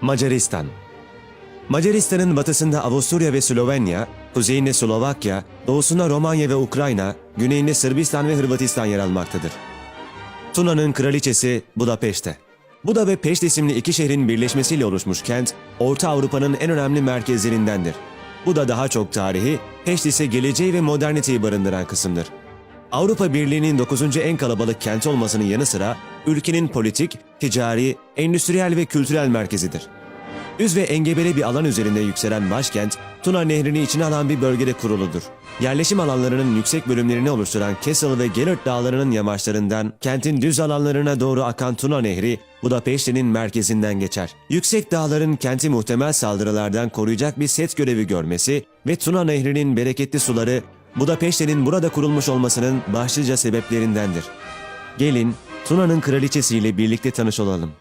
Macaristan Macaristan'ın batısında Avusturya ve Slovenya, kuzeyinde Slovakya, doğusunda Romanya ve Ukrayna, güneyinde Sırbistan ve Hırvatistan yer almaktadır. Tuna'nın kraliçesi Budapeşte. Buda ve Peşt isimli iki şehrin birleşmesiyle oluşmuş kent, Orta Avrupa'nın en önemli merkezlerindendir. Buda daha çok tarihi, Peşt ise geleceği ve moderniteyi barındıran kısımdır. Avrupa Birliği'nin 9. en kalabalık kent olmasının yanı sıra ülkenin politik, ticari, endüstriyel ve kültürel merkezidir. Düz ve engebeli bir alan üzerinde yükselen başkent, Tuna Nehri'ni içine alan bir bölgede kuruludur. Yerleşim alanlarının yüksek bölümlerini oluşturan Kessel ve Gellert dağlarının yamaçlarından kentin düz alanlarına doğru akan Tuna Nehri, Budapeşte'nin merkezinden geçer. Yüksek dağların kenti muhtemel saldırılardan koruyacak bir set görevi görmesi ve Tuna Nehri'nin bereketli suları Budapeşte'nin burada kurulmuş olmasının başlıca sebeplerindendir. Gelin Tuna'nın kraliçesiyle birlikte tanış olalım.